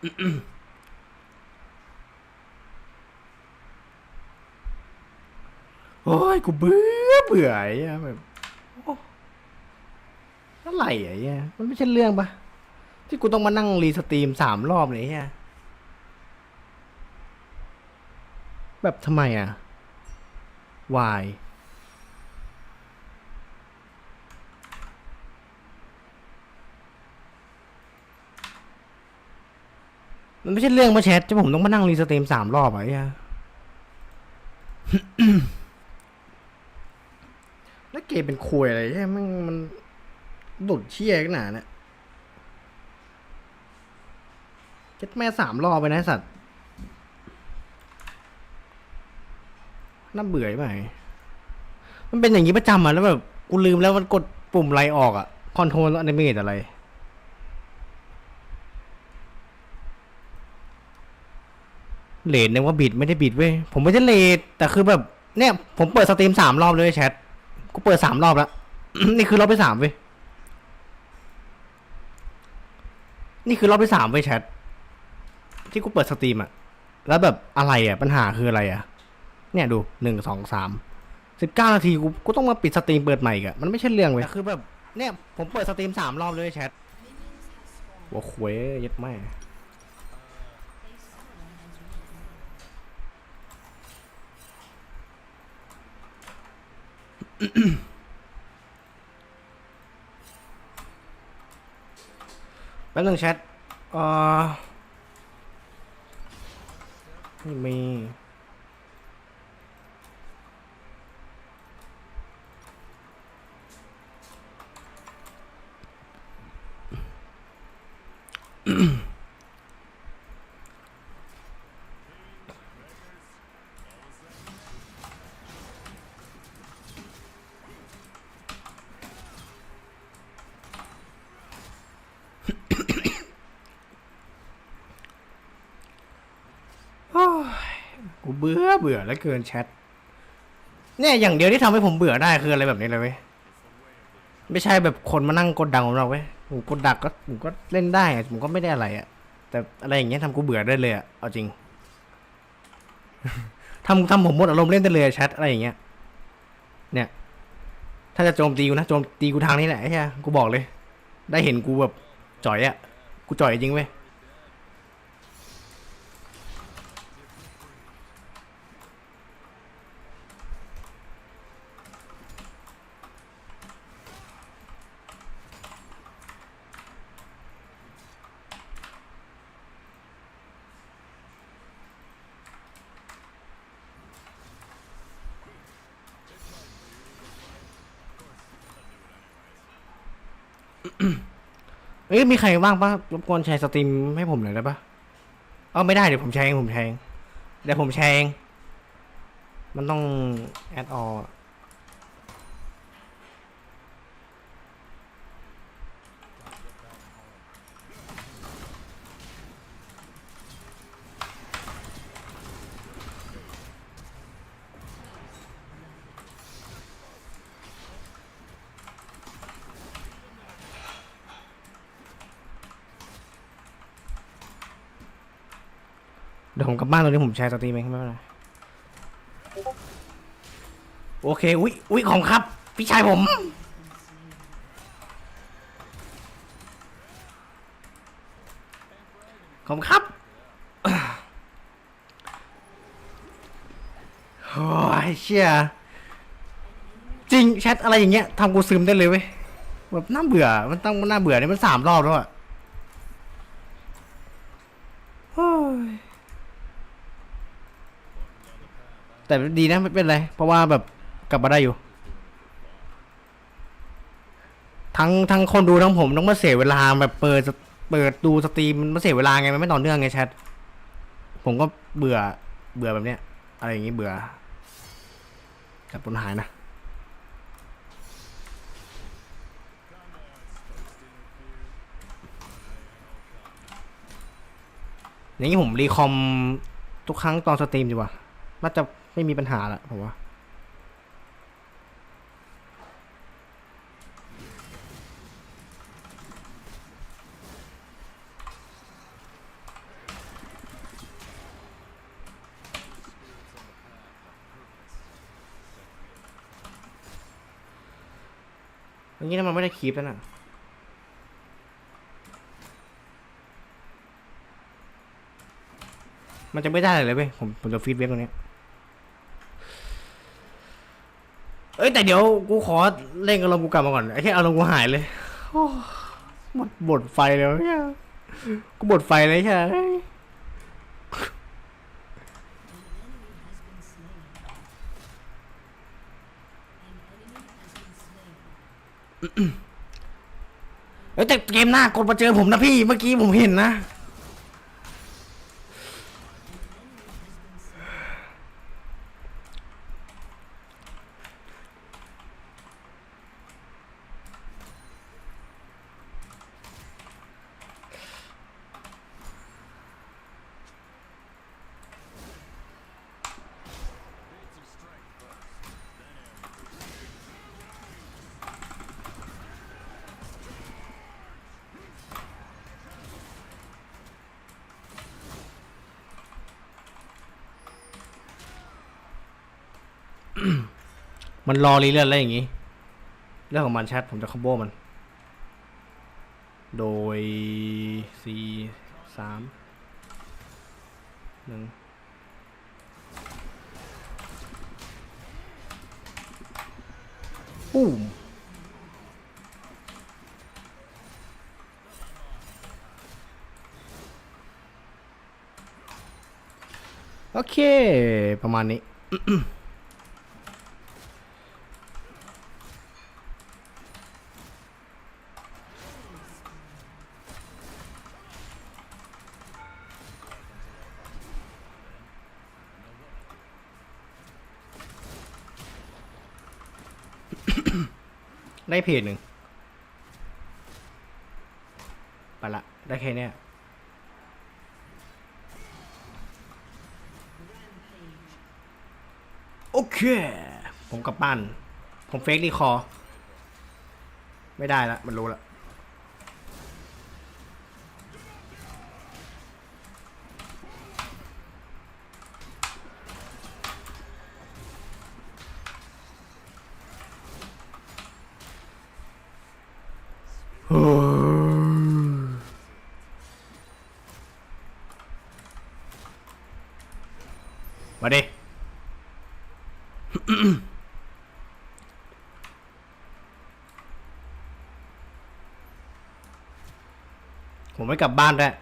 โอ้ยกูเบื่อเบื่อไอ้เหี้ยแบบโอ้อะไรไอ้เหี้ยมันไม่ใช่เรื่องปะที่กูต้องมานั่งรีสตรีมสามรอบเลยไอ้เหี้ยแบบทำไมอะ why มันไม่ใช่เรื่องมาแชทที่ผมต้องมานั่งรีสตรีมสามรอบอะไอ้เหี้ยแล้วเกมเป็นคุยอะไรใช่มันมันดุดเชี่ยขนาดเนี่ยเจ็ดแม่สามรอบไปนะสัตว์น่าเบื่อไปมันเป็นอย่างนี้ประจำอะแล้วแบบกูลืมแล้วมันกดปุ่มไรออกอะคอนโทรลอนิเมตอะไร เลดเนี่ยว่าบิดไม่ได้บิดเว้ย ผมไม่ใช่เลดแต่คือแบบเนี่ยผมเปิดสตรีมสามรอบเลยเว้ยแชทกูเปิดสามรอบแล้ว นี่คือรอบที่สามเว้ย นี่คือรอบที่สามเว้ยแชทที่กูเปิดสตรีมอะแล้วแบบอะไรอะปัญหาคืออะไรอะเนี่ยดูหนึ่งสองสามสิบเก้านาทีกูกูต้องมาปิดสตรีมเปิดใหม่อีกอะมันไม่ใช่เรื่องเว้ยแต่คือแบบเนี่ยผมเปิดสตรีมสามรอบเลยเว้ยแชทโอ้โหเว้ยยัดแม่ แป๊บนึงแชทเอ่อไม่มีโอ้ยกู เบื่อแล้วเกินแชทเนี่ยอย่างเดียวที่ทำให้ผมเบื่อได้คืออะไรแบบนี้เลยเว้ยไม่ใช่แบบคนมานั่งกดดังของเราเว้ยผมกดดักก็ผมก็เล่นได้อะผมก็ไม่ได้อะไรอะแต่อะไรอย่างเงี้ยทำกูเบื่อได้เลยอะเอาจริงทำทำผมหมดอารมณ์เล่นได้เลยแชทอะไรอย่างเงี้ย เนี่ย ถ้าจะโจมตีกูนะโจมตีกูทางนี้แหละไอ้เหี้ยกูบอกเลย ได้เห็นกูแบบจ่อยอะกูจ่อยจริงเว้ย อ้ยมีใครว่างปะรบกวนแชร์สตรีมให้ผมหน่อยได้ปะเออไม่ได้เดี๋ยวผมแชร์เองผมแชร์เองเดี๋ยวผมแชร์เองมันต้องแอดออ ผมกลับบ้านตอนนี้ผมแชร์สตรีมเองไม่เป็นไรโอเค อุ้ยอุ้ยของครับ พี่ชายผม ขอบคุณครับโอ้ยเชี่ยจริงแชทอะไรอย่างเงี้ยทำกูซึมได้เลยเว้ยแบบน่าเบื่อมันต้องน่าเบื่อเนี่ยมันสามรอบแล้วอะโอ้ย แต่ดีนะไม่เป็นไร เพราะว่าแบบกลับมาได้อยู่ ทั้งทั้งคนดูทั้งผมต้องมาเสียเวลาแบบเปิดเปิดดูสตรีมมันมาเสียเวลาไงมันไม่ต่อเนื่องไงแชทผมก็เบื่อเบื่อแบบเนี้ย อะไรอย่างงี้เบื่อกับปัญหานะอย่างนี้ผมรีคอมทุกครั้งตอนสตรีมดีกว่าน่าจะ ไม่มีปัญหาละผมว่าอันนี้มันไม่ได้คลิปแล้วน่ะมันจะไม่ได้เลยเว้ยผมผมจะฟีดเว็บตรงนี้ แต่เดี๋ยวกูขอเล่นอารมณ์กูกลับมาก่อนไอ้แค่อารมณ์กูหายเลยโอ้หมดบทไฟแล้วเนี่ยกูบทไฟเลยใช่ไหมเอ้ยแต่เกมหน้ากดมาเจอผมนะพี่เมื่อกี้ผมเห็นนะ มันรอรีเลื่อนอะไรอย่างงี้ เรื่องของมันแชทผมจะคอมโบมัน โดย C สามหนึ่งปุ้มโอเค ประมาณนี้ ได้เพจหนึ่งไปละ ได้แค่เนี้ยโอเค ผมกลับบ้าน ผมเฟกรีคอ ไม่ได้ละ มันรู้ละ มาดิ ผม ไว้กลับบ้านด้วย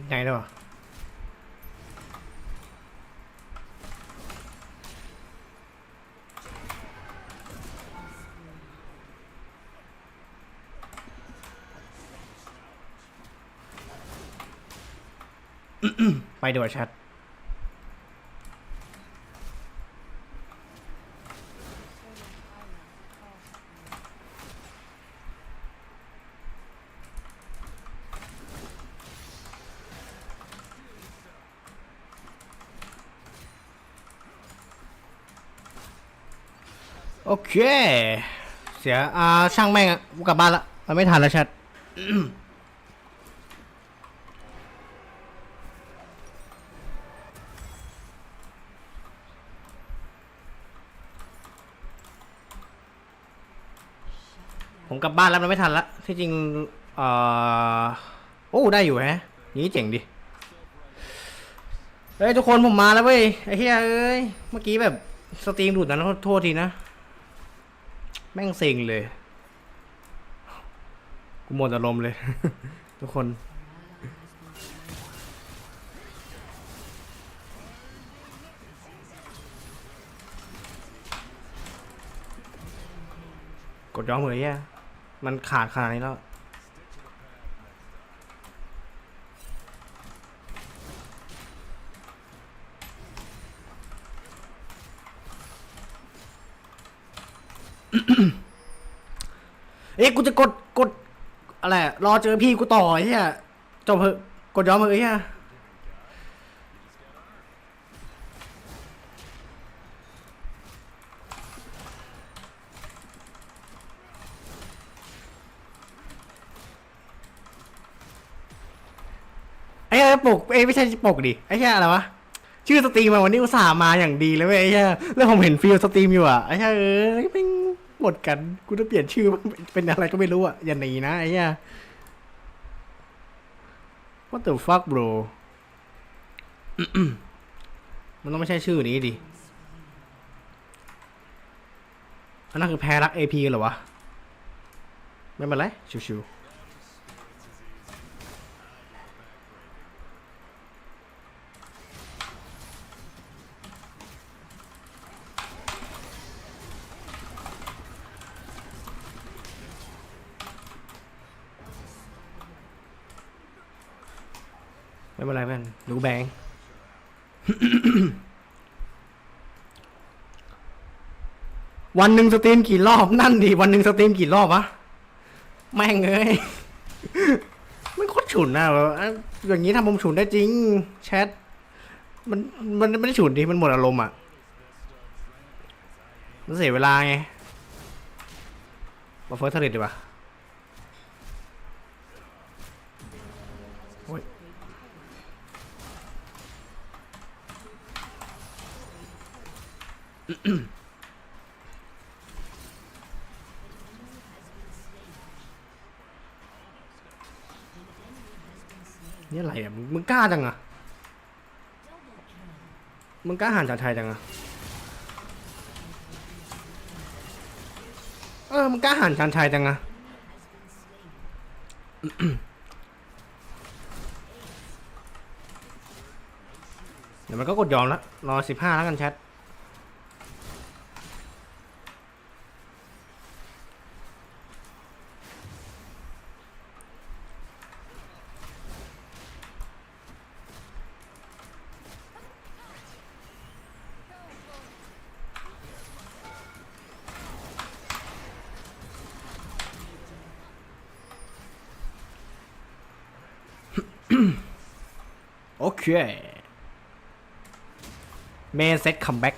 อีกไงแล้วอะไปดีกว่าชัด โอ เค เสีย อ่า ช่างแม่งอะกูกลับบ้านละมันไม่ทันแล้วชัดผมกลับบ้านแล้วมันไม่ทันละ ที่จริง เอ่อ โอ้ ได้อยู่แฮะอย่างนี้เจ๋งดิ เฮ้ย ทุกคนผมมาแล้วเว้ย ไอ้เหี้ยเอ้ย เมื่อกี้แบบ สตรีมดูดนะโทษทีนะ แม่งเซ็งเลย กูหมดอารมณ์เลย ทุกคน กดย้อมเหยแย่มันขาดขนาดนี้แล้ว เอ๊ะกูจะกดกดอะไรรอเจอพี่กูต่อไอ้เฮียจบเหอะกดย้อมเหอะไอ้เฮียไอ้เหี้ยปกเอ้ยไม่ใช่ปกดิไอ้เหี้ยอะไรวะชื่อสตรีมมาวันนี้อุตส่าห์มาอย่างดีเลยเว้ยไอ้เหี้ยแล้วผมเห็นฟิลสตรีมอยู่อะไอ้เหี้ยเออเป็น หมดกัน กูจะเปลี่ยนชื่อเป็นอะไรก็ไม่รู้อะ อย่าหนีนะไอ้เนี่ย What the fuck bro มันต้องไม่ใช่ชื่อนี้ดิอันนั้นคือแพ้รัก AP เหรอวะ ไม่เป็นไร ชิวๆ ไม่เป็นไรเพื่อนรู้แบง วันหนึ่งสตรีมกี่รอบนั่นดิวันหนึ่งสตรีมกี่รอบวะแม่งเอ้ยไม่โคตรฉุนนะแบบอย่างนี้ทำมุมฉุนได้จริง แชทมันมันไม่ได้ฉุนดิมันหมดอารมณ์อะมันเสียเวลาไงมาเฟิร์สเทรดดีกว่าโอ้ย นี่อะไรอะ มึงกล้าจังอะ มึงกล้าหันจากไทยจังอะ เออ มึงกล้าหันจานชัยจังอะเดี๋ยวมันก็กดยอมละรอสิบห้าแล้วกันแชท โอเค เมนเซตคัมแบ็ก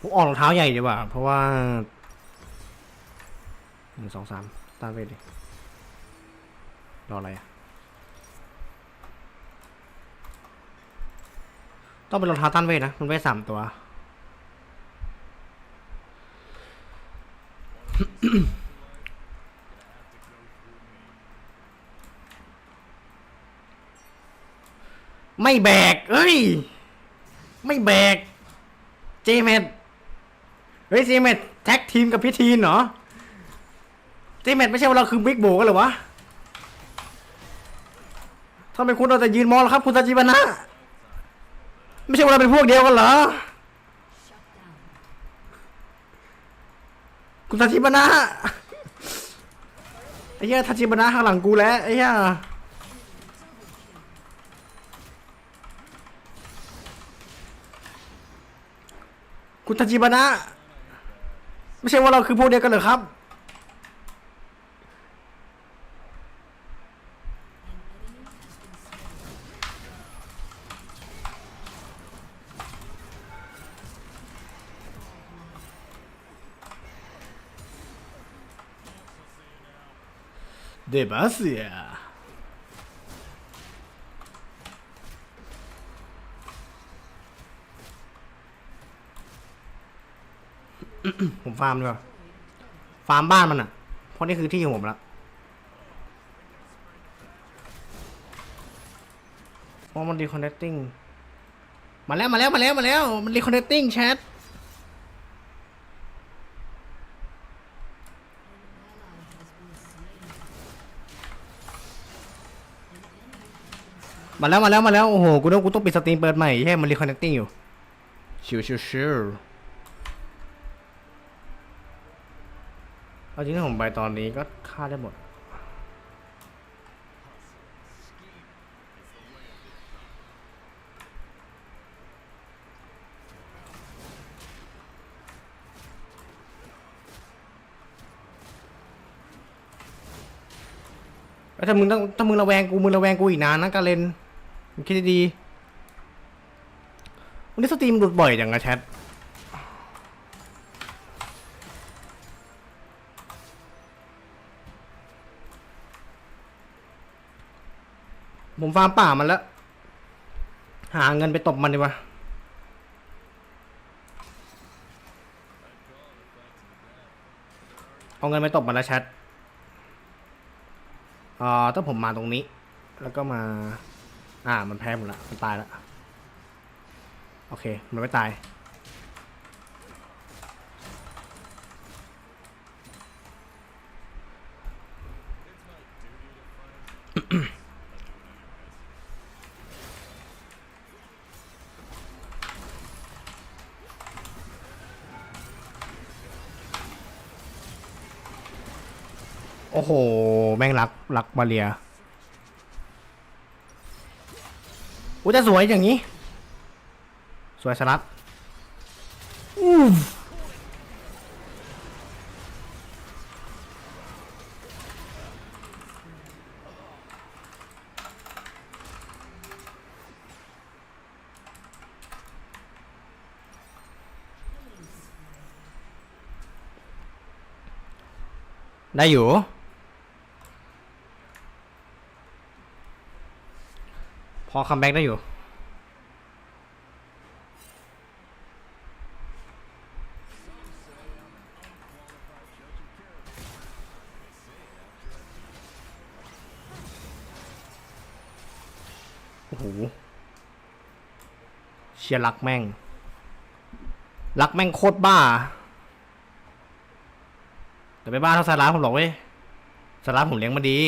ผมออกรองเท้าใหญ่ดีกว่า เพราะว่าหนึ่งสองสามตามไปดิรออะไรอะ ต้องเป็นรองเท้าต้านเวทนะ มันเวทสามตัว ไม่แบก เอ้ย ไม่แบก เจเมดเฮ้ย เจเมดแท็กทีมกับพี่ทีนเหรอ เจเมดไม่ใช่ว่าเราคือบิ๊กโบกันเหรอวะทำไมคุณเราจะยืนมองล่ะครับ คุณตาจิบานะ ไม่ใช่ว่าเราเป็นพวกเดียวกันเหรอ คุณตาจิบะนะไอ้เหี้ยทาจิบะนะข้างหลังกูแล้วไอ้เหี้ยคุณทาจิบะนะ ไม่ใช่ว่าเราคือพวกเดียวกันเหรอครับ เดบัสเซียผมฟาร์มดีกว่าฟาร์มบ้านมันอะ เพราะนี่คือที่ของผมแล้วเพราะมัน reconnecting มาแล้วมาแล้วมาแล้วมาแล้วมัน reconnecting แชท มาแล้วมาแล้วมาแล้วโอ้โหกูต้องกูต้องปิดสตรีมเปิดใหม่แค่มันรีคอนเนคติ้งอยู่ชิวชิวชิวเอาจริงถ้าผมไปตอนนี้ก็ฆ่าได้หมดถ้ามึงต้องถ้ามึงระแวงกูมึงระแวงกูอีกนานนะกาเลน มึงคิดดีๆวันนี้สตรีมหลุดบ่อยจังอะแชทผมฟาร์มป่ามันแล้ว หาเงินไปตบมันดีกว่าเอาเงินไปตบมันแล้วแชทอ่อถ้าผมมาตรงนี้ แล้วก็มา อ่า มันแพ้หมดละ มันตายล้วโอเค มันไม่ตาย โอ้โห แม่งรัก รักบาเลีย อุ้ยแต่สวยอย่างนี้ สวยสลับอู้ได้อยู่ อคัมแบ็กได้อยู่ โอ้โห เชียร์รักแม่ง รักแม่งโคตรบ้า แต่ไม่บ้าเท่าสาระผมหรอกเว้ยสาระผมเลี้ยงมาดี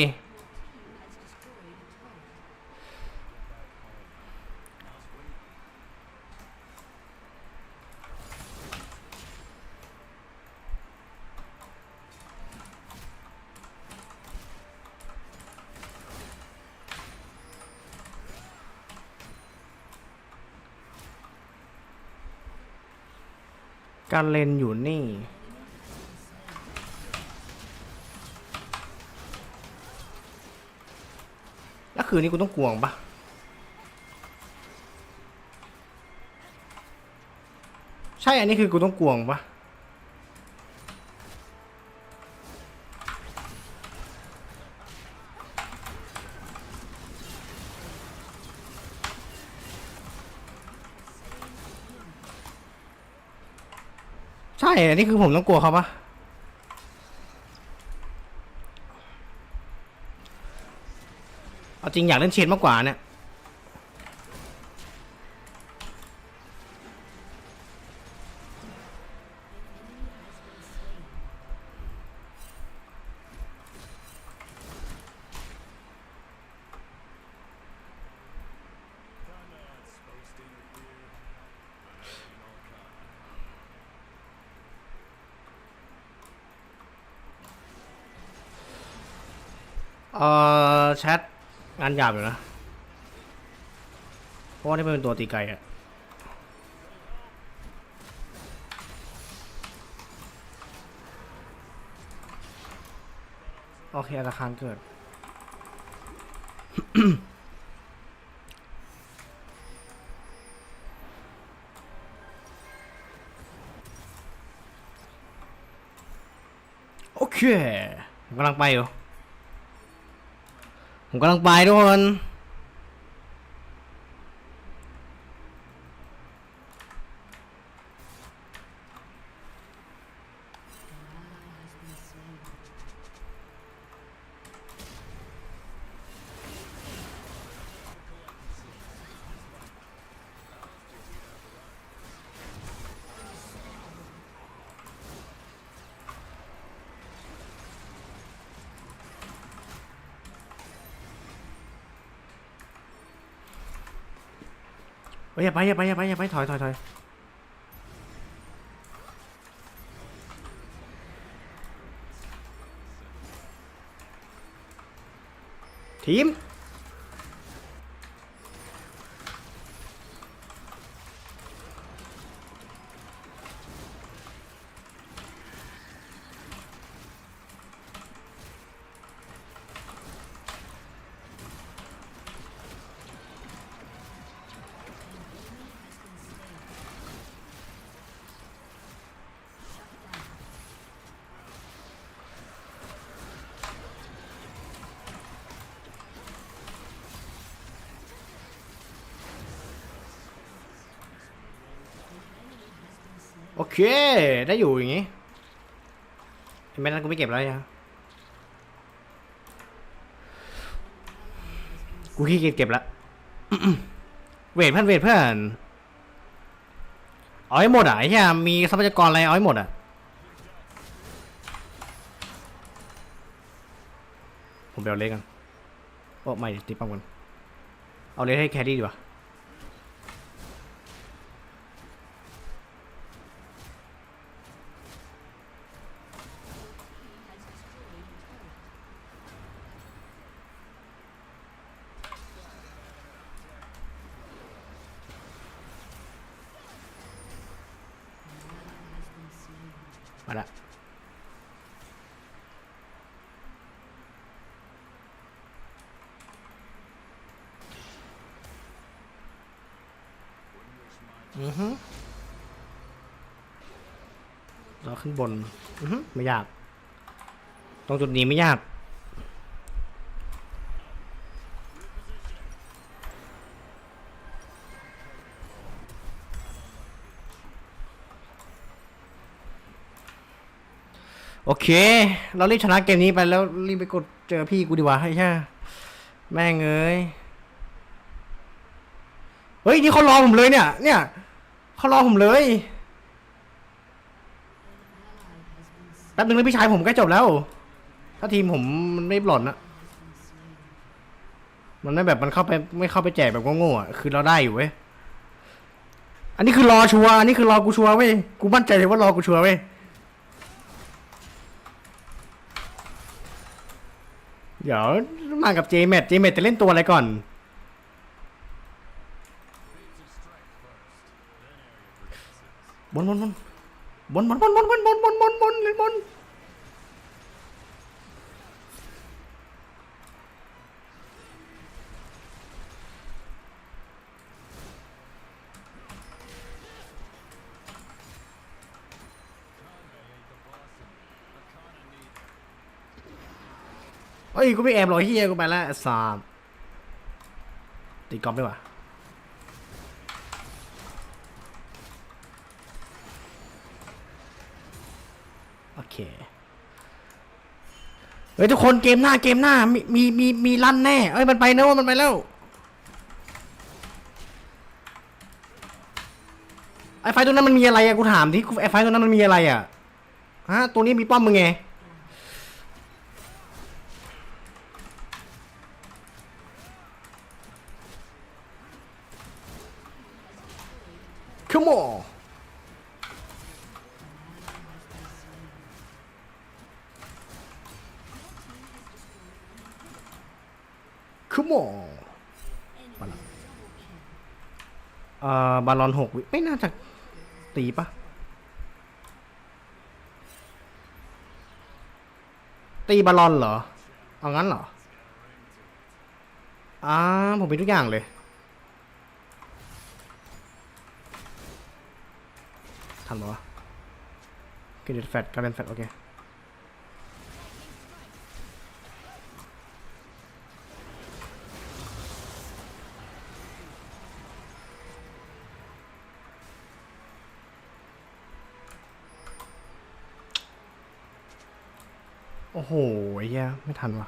การเลนอยู่นี่ แล้วคืนนี้กูต้องกวงปะใช่ อันนี้คือกูต้องกวงปะ อันนี้คือผมต้องกลัวเขาปะเอาจริงอยากเล่นเชนมากกว่าเนี่ย เอ่อแชทงานหยาบอยู่นะ เพราะว่านี่มันเป็นตัวตีไกลอะโอเคอาคารเกิด โอเคกำลังไปอยู่ ผมกำลังไปทุกคน เฮ้ย อย่าไปอย่าไปอย่าไปอย่าไปถอยถอยถอยทีม โอเค ได้อยู่อย่างงี้ไหมนั้นกูไม่เก็บแล้วยังกูขี้เกียจเก็บละเวทเพื่อนเวทเพื่อนเอาให้หมดอะไอ้เหี้ยมีทรัพยากรอะไรเอาให้หมดอะผมไปเอาเล็กกันโอ้ไม่ตีปั๊มกันเอาเล็กให้แครี่ดีกว่า บนอือฮึไม่ยาก ตรงจุดนี้ไม่ยากโอเค เรารีบชนะเกมนี้ไปแล้วรีบไปกดเจอพี่กูดีกว่าให้ใช่แม่งเอ้ย เฮ้ย นี่เขารอผมเลยเนี่ย เนี่ยเขารอผมเลย แป๊บนึงแล้วพี่ชายผมใกล้จบแล้ว ถ้าทีมผมมันไม่หล่นนะมันไม่แบบมันเข้าไปไม่เข้าไปแจกแบบโง่ๆอะคือเราได้อยู่เว้ย อันนี้คือรอชัวร์อันนี้คือรอกูชัวร์เว้ย กูมั่นใจเลยว่ารอกูชัวร์เว้ย เดี๋ยวมากับเจเมดเจเมดจะเล่นตัวอะไรก่อน บนบนบน บนบนบนบนบนบนบนบนบนเลยบนเฮ้ยกูไม่แอบหรอกเฮียกูไปแล้วสามตีกอล์ฟดีกว่า โอเค เฮ้ยทุกคนเกมหน้าเกมหน้ามีมีมีมีลั่นแน่เอ้ยมันไปนะว่ามันไปแล้วไอ้ไฟตัวนั้นมันมีอะไรอะกูถามที่ไอ้ไฟตัวนั้นมันมีอะไรอะฮะตัวนี้มีป้อมมึงไง Come on Come on บาลอนเอ่อบาลอนหกวิไม่น่าจะตีปะตีบาลอนเหรอ เอางั้นเหรอ อ่า ผมมีทุกอย่างเลย ทันปะวะเกรดแฟตการเป็นแฟตโอเค โอ้โหไอ้เหี้ยไม่ทันวะ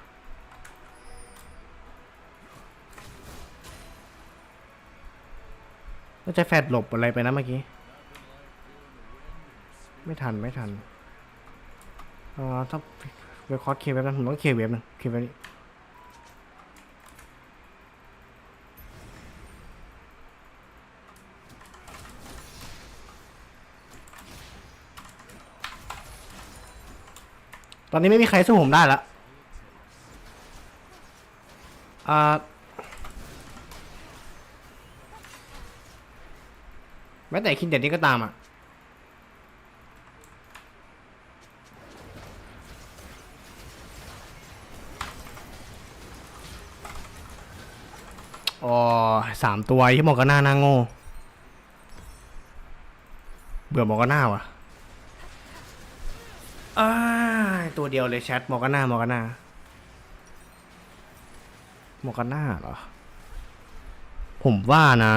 แล้วจะแฟดหลบอะไรไปนะเมื่อกี้ ไม่ทันไม่ทันอ่าถ้าเวคอร์เคเว็บนั้นผมต้องเคเว็บนะเคเว็บนี้ ตอนนี้ไม่มีใครสู้ผมได้ละอ่าแม้แต่คินเด็ดนี่ก็ตามอะ อ๋อสามตัวที่มองกันหน้าน้าโง่ เบื่อมองกันหน้าว่ะอ้า ตัวเดียวเลยแชทมอกันหน้ามอกันหน้ามอกันหน้าเหรอ ผมว่านะ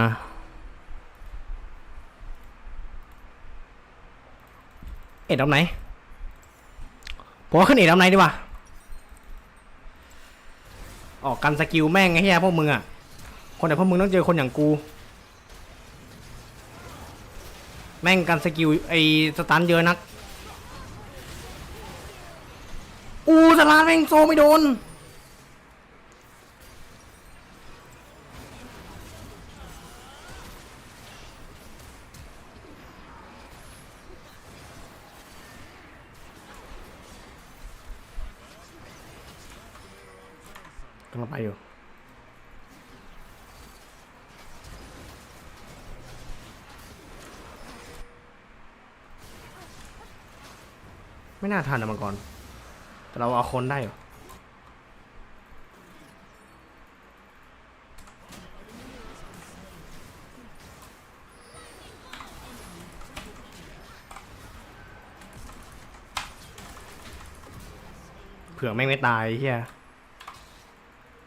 เอ็ดเอาไหนผมว่าขึ้นเอ็ดเอาไหนดีกว่าออกกันสกิลแม่งไอ้เหี้ยพวกมึงอะ คนไหนพวกมึงต้องเจอคนอย่างกู แม่งกันสกิลไอ้สตันเยอะนัก อู สลานแม่งโซไม่โดน กำลังไปอยู่ ไม่น่าทันนะมังกร แต่เราเอาคนได้เหรอเผื่อแม่งไม่ตายเฮีย